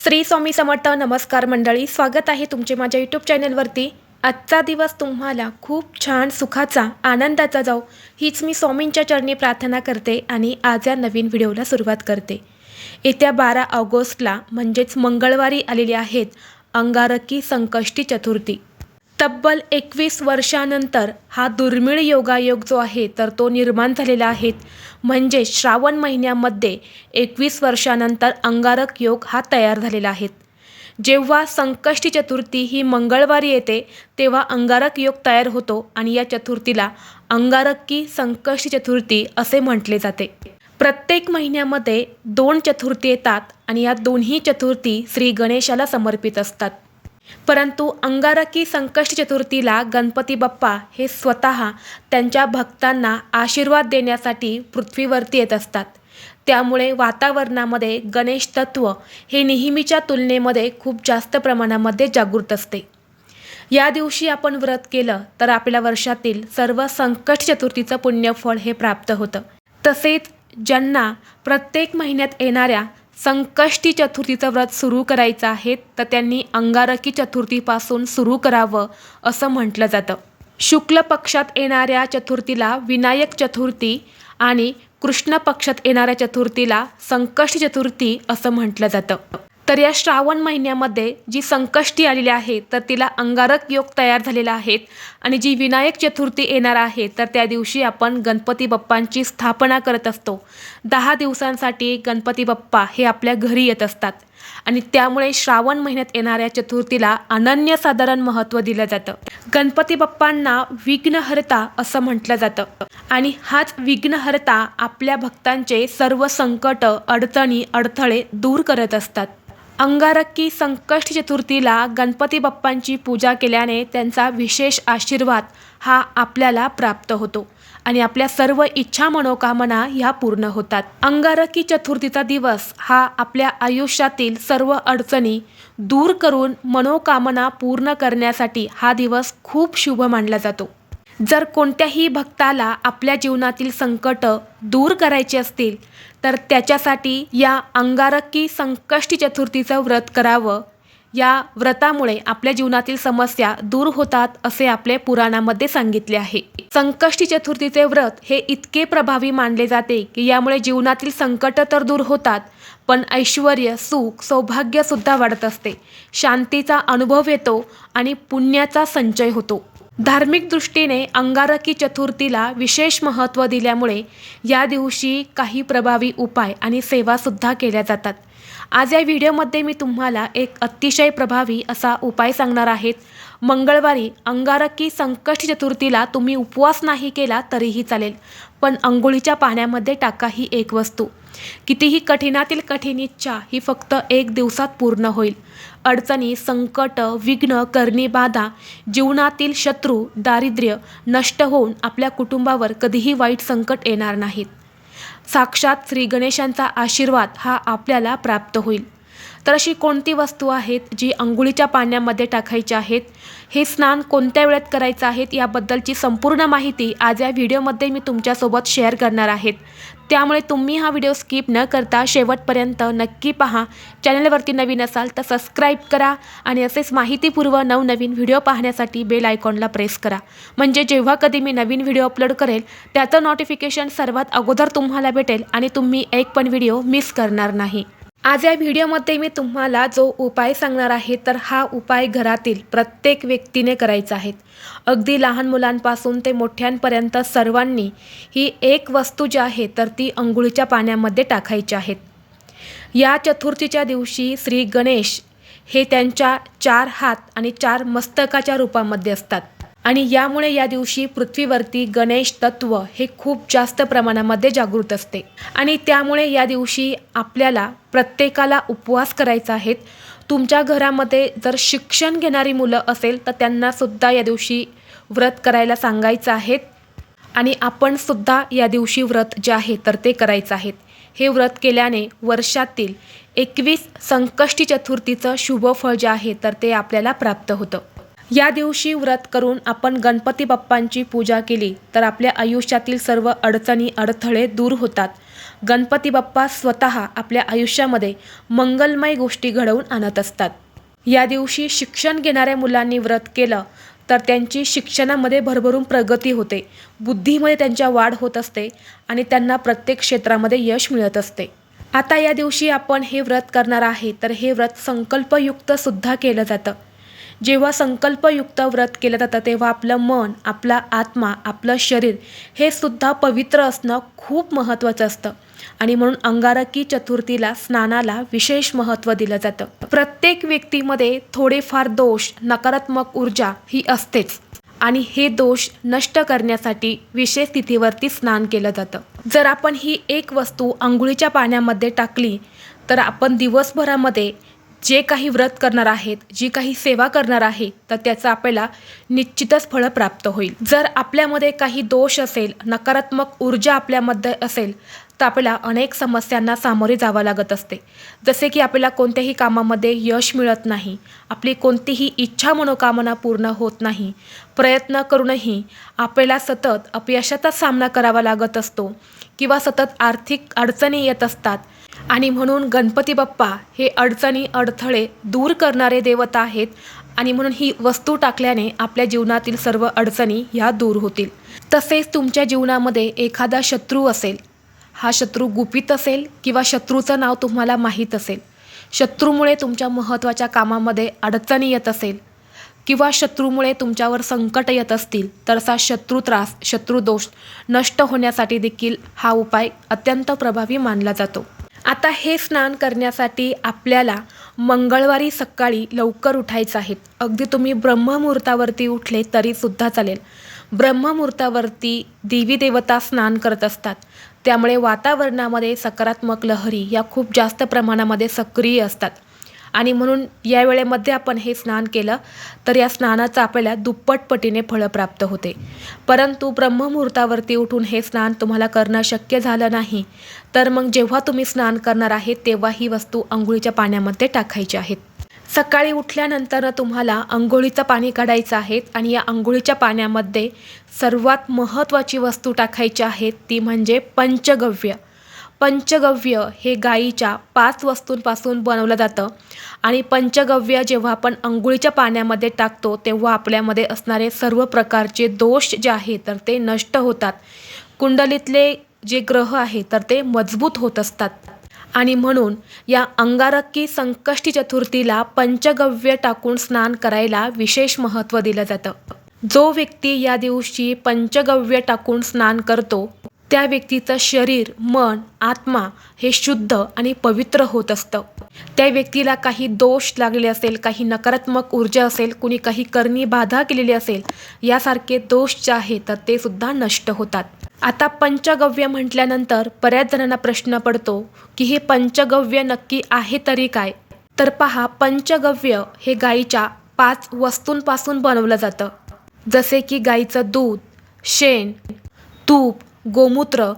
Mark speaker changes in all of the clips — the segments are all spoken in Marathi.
Speaker 1: श्री स्वामी समर्थ नमस्कार मंडळी स्वागत आहे तुमचे माझ्या यूट्यूब चॅनलवरती आजचा दिवस तुम्हाला खूप छान सुखाचा आनंदाचा जाऊ हीच मी स्वामींच्या चरणी प्रार्थना करते आणि आज या नवीन व्हिडिओला सुरुवात करते. येत्या बारा ऑगस्टला म्हणजेच मंगळवारी आलेली आहेत अंगारकी संकष्टी चतुर्थी. तब्बल एकवीस वर्षानंतर हा दुर्मिळ योगायोग जो आहे तर तो निर्माण झालेला आहे. म्हणजे श्रावण महिन्यामध्ये एकवीस वर्षानंतर अंगारक योग हा तयार झालेला आहे. जेव्हा संकष्टी चतुर्थी ही मंगळवारी येते तेव्हा अंगारक योग तयार होतो आणि या चतुर्थीला अंगारकी संकष्टी चतुर्थी असे म्हटले जाते. प्रत्येक महिन्यामध्ये दोन चतुर्थी येतात आणि या दोन्ही चतुर्थी श्री गणेशाला समर्पित असतात. परंतु अंगारकी संकष्टी चतुर्थीला गणपती बाप्पा हे स्वतः त्यांच्या भक्तांना आशीर्वाद देण्यासाठी पृथ्वीवरती येत असतात. त्यामुळे वातावरणामध्ये गणेश तत्व हे नेहमीच्या तुलनेमध्ये खूप जास्त प्रमाणामध्ये जागृत असते. या दिवशी आपण व्रत केलं तर आपल्या वर्षातील सर्व संकट चतुर्थीचं पुण्यफळ हे प्राप्त होतं. तसेच ज्यांना प्रत्येक महिन्यात येणाऱ्या संकष्टी चतुर्थीचं व्रत सुरू करायचं आहे तर त्यांनी अंगारकी चतुर्थीपासून सुरू करावं असं म्हटलं जातं. शुक्ल पक्षात येणाऱ्या चतुर्थीला विनायक चतुर्थी आणि कृष्ण पक्षात येणाऱ्या चतुर्थीला संकष्टी चतुर्थी असं म्हटलं जातं. तर या श्रावण महिन्यामध्ये जी संकष्टी आलेली आहे तर तिला अंगारक योग तयार झालेला आहे आणि जी विनायक चतुर्थी येणार आहे तर त्या दिवशी आपण गणपती बाप्पांची स्थापना करत असतो. दहा दिवसांसाठी गणपती बाप्पा हे आपल्या घरी येत असतात आणि त्यामुळे श्रावण महिन्यात येणाऱ्या चतुर्थीला अनन्यसाधारण महत्त्व दिलं जातं. गणपती बाप्पांना विघ्नहर्ता असं म्हटलं जातं आणि हाच विघ्नहर्ता आपल्या भक्तांचे सर्व संकट अडचणी अडथळे दूर करत असतात. अंगारकी संकष्ट चतुर्थीला गणपती बाप्पांची पूजा केल्याने त्यांचा विशेष आशीर्वाद हा आपल्याला प्राप्त होतो आणि आपल्या सर्व इच्छा मनोकामना ह्या पूर्ण होतात. अंगारकी चतुर्थीचा दिवस हा आपल्या आयुष्यातील सर्व अडचणी दूर करून मनोकामना पूर्ण करण्यासाठी हा दिवस खूप शुभ मानला जातो. जर कोणत्याही भक्ताला आपल्या जीवनातील संकट दूर करायचे असतील तर त्याच्यासाठी या अंगारकी संकष्टी चतुर्थीचं व्रत करावं. या व्रतामुळे आपल्या जीवनातील समस्या दूर होतात असे आपले पुराणामध्ये सांगितले आहे. संकष्टी चतुर्थीचे व्रत हे इतके प्रभावी मानले जाते की यामुळे जीवनातील संकट तर दूर होतात पण ऐश्वर सुख सौभाग्यसुद्धा वाढत असते. शांतीचा अनुभव येतो आणि पुण्याचा संचय होतो. धार्मिक दृष्टीने अंगारकी चतुर्थीला विशेष महत्त्व दिल्यामुळे या दिवशी काही प्रभावी उपाय आणि सेवासुद्धा केल्या जातात. आज या व्हिडिओमध्ये मी तुम्हाला एक अतिशय प्रभावी असा उपाय सांगणार आहेत मंगळवारी अंगारकी संकष्टी चतुर्थीला तुम्ही उपवास नाही केला तरीही चालेल. पण अंघोळीच्या पाण्यामध्ये टाका ही एक वस्तू. कितीही कठीणातील कठीण इच्छा ही फक्त एक दिवसात पूर्ण होईल. अडचणी संकट विघ्न करणी बाधा जीवनातील शत्रू दारिद्र्य नष्ट होऊन आपल्या कुटुंबावर कधीही वाईट संकट येणार नाहीत. साक्षात श्री गणेशांचा आशीर्वाद हा आपल्याला प्राप्त होईल. तर अशी कोणती वस्तू आहेत जी अंघोळीच्या पाण्यामध्ये टाकायची आहेत? हे स्नान कोणत्या वेळेत करायचं आहेत? याबद्दलची संपूर्ण माहिती आज या व्हिडिओमध्ये मी तुमच्यासोबत शेअर करणार आहेत. त्यामुळे तुम्ही हा व्हिडिओ स्किप न करता शेवटपर्यंत नक्की पहा. चॅनलवरती नवीन असाल तर सबस्क्राईब करा आणि असेच माहितीपूर्व नवनवीन व्हिडिओ पाहण्यासाठी बेल आयकॉनला प्रेस करा. म्हणजे जेव्हा कधी मी नवीन व्हिडिओ अपलोड करेल त्याचं नोटिफिकेशन सर्वात अगोदर तुम्हाला भेटेल आणि तुम्ही एक पण व्हिडिओ मिस करणार नाही. आज या व्हिडिओमध्ये मी तुम्हाला जो उपाय सांगणार आहे तर हा उपाय घरातील प्रत्येक व्यक्तीने करायचा आहे. अगदी लहान मुलांपासून ते मोठ्यांपर्यंत सर्वांनी ही एक वस्तू जी आहे तर ती अंघोळीच्या पाण्यामध्ये टाकायची आहेत या चतुर्थीच्या दिवशी श्री गणेश हे त्यांच्या चार हात आणि चार मस्तकाच्या रूपामध्ये असतात. आणि यामुळे या दिवशी पृथ्वीवरती गणेश तत्व हे खूप जास्त प्रमाणामध्ये जागृत असते. आणि त्यामुळे या दिवशी आपल्याला प्रत्येकाला उपवास करायचा आहेत तुमच्या घरामध्ये जर शिक्षण घेणारी मुलं असेल तर त्यांनासुद्धा या दिवशी व्रत करायला सांगायचं आहेत आणि आपण सुद्धा या दिवशी व्रत जे आहे तर ते करायचं आहेत हे व्रत केल्याने वर्षातील एकवीस संकष्टी चतुर्थीचं शुभफळ जे आहे तर ते आपल्याला प्राप्त होतं. या दिवशी व्रत करून आपण गणपती बाप्पांची पूजा केली तर आपल्या आयुष्यातील सर्व अडचणी अडथळे दूर होतात. गणपती बाप्पा स्वतः आपल्या आयुष्यामध्ये मंगलमय गोष्टी घडवून आणत असतात. या दिवशी शिक्षण घेणाऱ्या मुलांनी व्रत केलं तर त्यांची शिक्षणामध्ये भरभरून प्रगती होते. बुद्धीमध्ये त्यांच्या वाढ होत असते आणि त्यांना प्रत्येक क्षेत्रामध्ये यश मिळत असते. आता या दिवशी आपण हे व्रत करणार आहे तर हे व्रत संकल्पयुक्त सुद्धा केलं जातं. जेव्हा संकल्पयुक्त व्रत केलं जातं तेव्हा आपलं मन आपला आत्मा आपलं शरीर हे सुद्धा पवित्र असणं खूप महत्त्वाचं असतं. आणि म्हणून अंगारकी चतुर्थीला स्नानाला विशेष महत्त्व दिलं जातं. प्रत्येक व्यक्तीमध्ये थोडेफार दोष नकारात्मक ऊर्जा ही असतेच. आणि हे दोष नष्ट करण्यासाठी विशेष तिथीवरती स्नान केलं जातं. जर आपण ही एक वस्तू आंघोळीच्या पाण्यामध्ये टाकली तर आपण दिवसभरामध्ये जे काही व्रत करणार आहेत जी काही सेवा करणार आहे तर त्याचं आपल्याला निश्चितच फळं प्राप्त होईल. जर आपल्यामध्ये काही दोष असेल नकारात्मक ऊर्जा आपल्यामध्ये असेल तर आपल्याला अनेक समस्यांना सामोरे जावं लागत असते. जसे की आपल्याला कोणत्याही कामामध्ये यश मिळत नाही आपली कोणतीही इच्छा मनोकामना पूर्ण होत नाही प्रयत्न करूनही आपल्याला सतत अपयशाचा सामना करावा लागत असतो किंवा सतत आर्थिक अडचणी येत असतात आणि म्हणून गणपती बाप्पा हे अडचणी अडथळे दूर करणारे देवता आहेत आणि म्हणून ही वस्तू टाकल्याने आपल्या जीवनातील सर्व अडचणी ह्या दूर होतील. तसेच तुमच्या जीवनामध्ये एखादा शत्रू असेल हा शत्रू गुपित असेल किंवा शत्रूचं नाव तुम्हाला माहीत असेल शत्रूमुळे तुमच्या महत्त्वाच्या कामामध्ये अडचणी येत असेल किंवा शत्रूमुळे तुमच्यावर संकट येत असतील तर असा शत्रू त्रास शत्रुदोष नष्ट होण्यासाठी देखील हा उपाय अत्यंत प्रभावी मानला जातो. आता हे स्नान करण्यासाठी आपल्याला मंगळवारी सकाळी लवकर उठायचं आहे. अगदी तुम्ही ब्रह्ममुहूर्तावरती उठले तरीसुद्धा चालेल. ब्रह्ममुहूर्तावरती देवी देवता स्नान करत असतात. त्यामुळे वातावरणामध्ये सकारात्मक लहरी या खूप जास्त प्रमाणामध्ये सक्रिय असतात. आणि म्हणून या वेळेमध्ये आपण हे स्नान केलं तर या स्नानाचं आपल्याला दुप्पट पटीने फळं प्राप्त होते. परंतु ब्रह्ममुहूर्तावरती उठून हे स्नान तुम्हाला करणं शक्य झालं नाही. तर मग जेव्हा तुम्ही स्नान करणार आहे तेव्हा ही वस्तू अंघोळीच्या पाण्यामध्ये टाकायची आहेत. सकाळी उठल्यानंतर तुम्हाला अंघोळीचं पाणी काढायचं आहे आणि या अंघोळीच्या पाण्यामध्ये सर्वात महत्त्वाची वस्तू टाकायची आहे ती म्हणजे पंचगव्य. पंचगव्य हे गाईच्या पाच वस्तूंपासून बनवलं जातं. आणि पंचगव्य जेव्हा आपण अंघोळीच्या पाण्यामध्ये टाकतो तेव्हा आपल्यामध्ये असणारे सर्व प्रकारचे दोष जे आहे तर ते नष्ट होतात. कुंडलीतले जे ग्रह आहे तर ते मजबूत होत असतात. आणि म्हणून या अंगारकी संकष्टी चतुर्थीला पंचगव्य टाकून स्नान करायला विशेष महत्त्व दिलं जातं. जो व्यक्ती या दिवशी पंचगव्य टाकून स्नान करतो त्या व्यक्तीचं शरीर मन आत्मा हे शुद्ध आणि पवित्र होत असतं. त्या व्यक्तीला काही दोष लागले असेल काही नकारात्मक ऊर्जा असेल कुणी काही करणी बाधा केलेली असेल यासारखे दोष जे आहेत तर ते सुद्धा नष्ट होतात. आता पंचगव्य म्हटल्यानंतर बऱ्याच जणांना प्रश्न पडतो की हे पंचगव्य नक्की आहे तरी काय? तर पहा पंचगव्य हे गाईच्या पाच वस्तूंपासून बनवलं जातं. जसे की गाईचं दूध शेण तूप गोमूत्र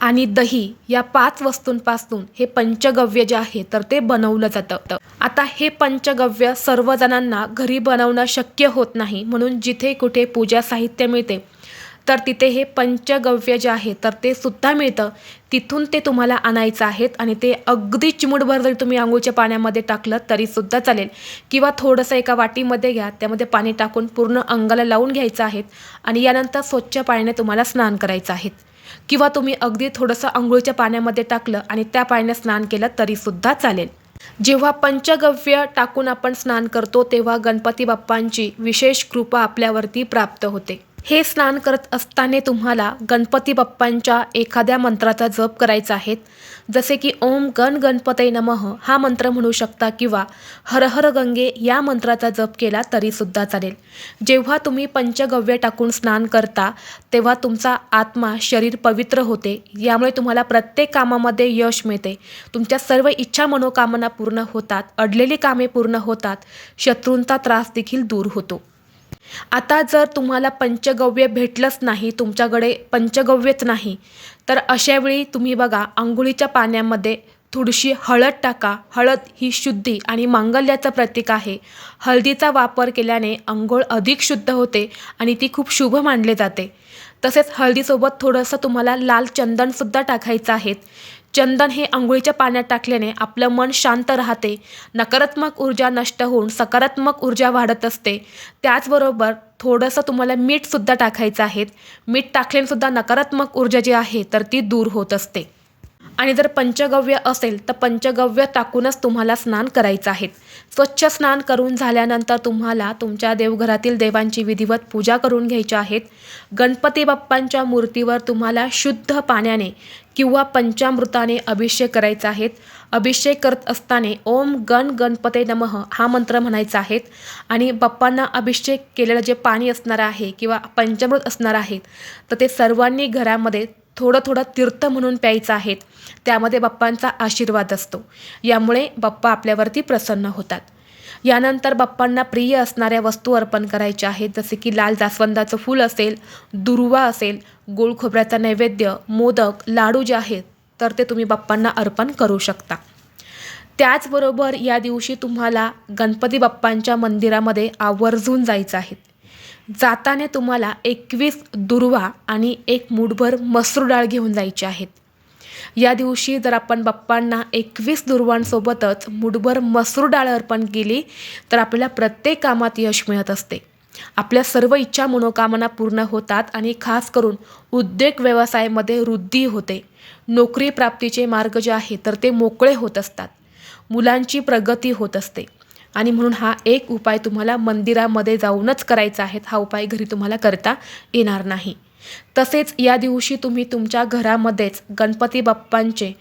Speaker 1: आणि दही या पाच वस्तूंपासून हे पंचगव्य जे आहे तर ते बनवलं जातं. आता हे पंचगव्य सर्वजणांना घरी बनवणं शक्य होत नाही म्हणून जिथे कुठे पूजा साहित्य मिळते तर तिथे हे पंचगव्य जे आहे तर ते सुद्धा मिळतं. तिथून ते तुम्हाला आणायचं आहेत आणि ते अगदी चिमूटभर जरी तुम्ही आंघोळच्या पाण्यामध्ये टाकलं तरीसुद्धा चालेल. किंवा थोडंसं एका वाटीमध्ये घ्या त्यामध्ये पाणी टाकून पूर्ण अंगाला लावून घ्यायचं आहेत आणि यानंतर स्वच्छ पाण्याने तुम्हाला स्नान करायचं आहे किंवा तुम्ही अगदी थोडंसं आंघोळीच्या पाण्यामध्ये टाकलं आणि त्या पाण्याने स्नान केलं तरीसुद्धा चालेल. जेव्हा पंचगव्य टाकून आपण स्नान करतो तेव्हा गणपती बाप्पांची विशेष कृपा आपल्यावरती प्राप्त होते. हे स्नान करत असताना तुम्हाला गणपती बाप्पांच्या एखाद्या मंत्राचा जप करायचा आहे. जसे की ओम गण गणपते नमः हा मंत्र म्हणू शकता किंवा हर हर गंगे या मंत्राचा जप केला तरीसुद्धा चालेल. जेव्हा तुम्ही पंचगव्य टाकून स्नान करता तेव्हा तुमचा आत्मा शरीर पवित्र होते. यामुळे तुम्हाला प्रत्येक कामामध्ये यश मिळते. तुमच्या सर्व इच्छा मनोकामना पूर्ण होतात. अडलेली कामे पूर्ण होतात. शत्रूंचा त्रास देखील दूर होतो. आता जर तुम्हाला पंचगव्य भेटलंच नाही तुमच्याकडे पंचगव्यच नाही तर अशावेळी तुम्ही बघा आंघोळीच्या पाण्यामध्ये थोडीशी हळद टाका. हळद ही शुद्धी आणि मांगल्याचं प्रतीक आहे. हळदीचा वापर केल्याने अंघोळ अधिक शुद्ध होते आणि ती खूप शुभ मानले जाते. तसेच हळदीसोबत थोडंसं तुम्हाला लाल चंदनसुद्धा टाकायचं आहे. चंदन हे आंघोळीच्या पाण्यात टाकल्याने आपलं मन शांत राहते. नकारात्मक ऊर्जा नष्ट होऊन सकारात्मक ऊर्जा वाढत असते. त्याचबरोबर थोडंसं तुम्हाला मीठसुद्धा टाकायचं आहे. मीठ टाकल्यानेसुद्धा नकारात्मक ऊर्जा जी आहे तर ती दूर होत असते. आणि जर पंचगव्य असेल तर पंचगव्य टाकूनच तुम्हाला स्नान करायचं आहे. स्वच्छ स्नान करून झाल्यानंतर तुम्हाला तुमच्या देवघरातील देवांची विधिवत पूजा करून घ्यायची आहेत गणपती बाप्पांच्या मूर्तीवर तुम्हाला शुद्ध पाण्याने किंवा पंचामृताने अभिषेक करायचा आहे अभिषेक करत असताना ओम गण गणपते नमः हा मंत्र म्हणायचा आहे आणि बाप्पांना अभिषेक केलेलं जे पाणी असणार आहे किंवा पंचामृत असणार आहे तर ते सर्वांनी घरामध्ये थोडं थोडं तीर्थ म्हणून प्यायचं आहेत. त्यामध्ये बाप्पांचा आशीर्वाद असतो. यामुळे बाप्पा आपल्यावरती प्रसन्न होतात. यानंतर बाप्पांना प्रिय असणाऱ्या वस्तू अर्पण करायच्या आहेत जसे की लाल जास्वंदाचं फूल असेल दुर्वा असेल गोळ खोबऱ्याचा नैवेद्य मोदक लाडू जे आहेत तर ते तुम्ही बाप्पांना अर्पण करू शकता. त्याचबरोबर या दिवशी तुम्हाला गणपती बाप्पांच्या मंदिरामध्ये आवर्जून जायचं आहे. जाताना तुम्हाला एकवीस दुर्वा आणि एक मूठभर मसूर डाळ घेऊन जायची आहेत या दिवशी जर आपण बाप्पांना एकवीस दुर्वांसोबतच मुठभर मसूर डाळ अर्पण केली तर आपल्याला प्रत्येक कामात यश मिळत असते. आपल्या सर्व इच्छा मनोकामना पूर्ण होतात आणि खास करून उद्योग व्यवसायामध्ये वृद्धी होते. नोकरी प्राप्तीचे मार्ग जे आहे तर ते मोकळे होत असतात. मुलांची प्रगती होत असते. आणि म्हणून हा एक उपाय तुम्हाला मंदिरामध्ये जाऊनच करायचा आहे. हा उपाय घरी तुम्हाला करता येणार नाही. तसेच या दिवशी तुम्ही तुमच्या घरामध्येच गणपती बाप्पांचे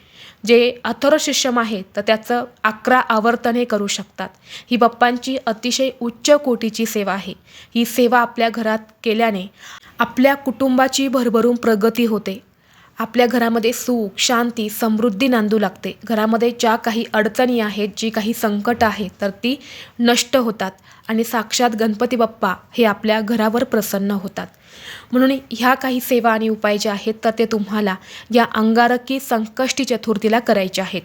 Speaker 1: जे अथर्वशिष्यम आहे तर त्याचं अकरा आवर्तने करू शकतात. ही बाप्पांची अतिशय उच्च कोटीची सेवा आहे. ही सेवा आपल्या घरात केल्याने आपल्या कुटुंबाची भरभरून प्रगती होते. आपल्या घरामध्ये सुख शांती समृद्धी नांदू लागते. घरामध्ये ज्या काही अडचणी आहेत जी काही संकट आहेत तर ती नष्ट होतात आणि साक्षात गणपती बाप्पा हे आपल्या घरावर प्रसन्न होतात. म्हणून ह्या काही सेवा आणि उपाय जे आहेत तर ते तुम्हाला या अंगारकी संकष्टी चतुर्थीला करायचे आहेत.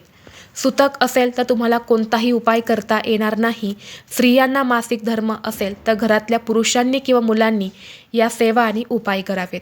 Speaker 1: सुतक असेल तर तुम्हाला कोणताही उपाय करता येणार नाही. स्त्रियांना मासिक धर्म असेल तर घरातल्या पुरुषांनी किंवा मुलांनी या सेवा आणि उपाय करावेत.